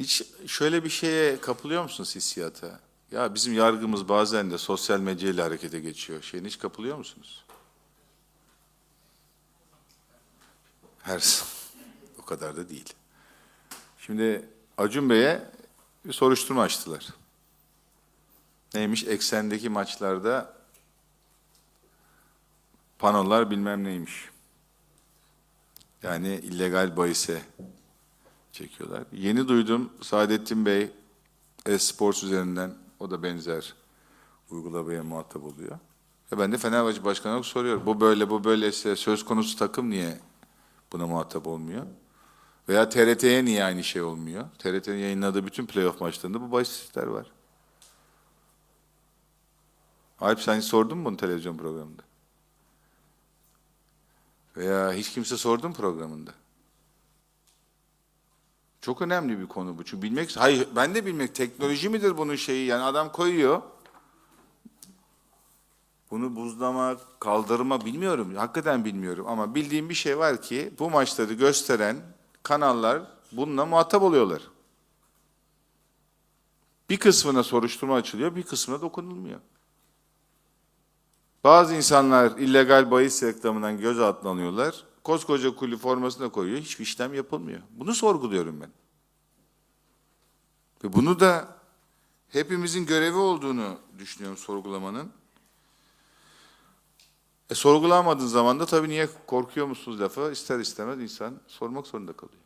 Hiç şöyle bir şeye kapılıyor musunuz hissiyata? Ya bizim yargımız bazen de sosyal medyayla harekete geçiyor. Şeyin hiç kapılıyor musunuz? Her o kadar da değil. Şimdi Acun Bey'e bir soruşturma açtılar. Neymiş? Eksendeki maçlarda panolar bilmem neymiş. Yani illegal bahise çekiyorlar. Yeni duydum Saadettin Bey e-sports üzerinden o da benzer uygulamaya muhatap oluyor. E ben de Fenerbahçe Başkanı olarak soruyorum. Bu böyle bu böyleyse söz konusu takım niye buna muhatap olmuyor? Veya TRT'ye niye aynı şey olmuyor? TRT'nin yayınladığı bütün playoff maçlarında bu bahisler var. Alp sen sordun mu bunu televizyon programında? Veya hiç kimse sordu programında? Çok önemli bir konu bu. Çünkü bilmek, hayır ben de bilmek, teknoloji midir bunun şeyi? Yani adam koyuyor. Bunu buzlama, kaldırma bilmiyorum. Hakikaten bilmiyorum. Ama bildiğim bir şey var ki bu maçları gösteren kanallar bununla muhatap oluyorlar. Bir kısmına soruşturma açılıyor, bir kısmına dokunulmuyor. Bazı insanlar illegal bahis reklamından gözaltına alıyorlar. Koskoca kulüp formasına koyuyor. Hiçbir işlem yapılmıyor. Bunu sorguluyorum ben. Ve bunu da hepimizin görevi olduğunu düşünüyorum sorgulamanın. E, sorgulamadığın zaman da tabii niye korkuyor musunuz lafı ister istemez insan sormak zorunda kalıyor.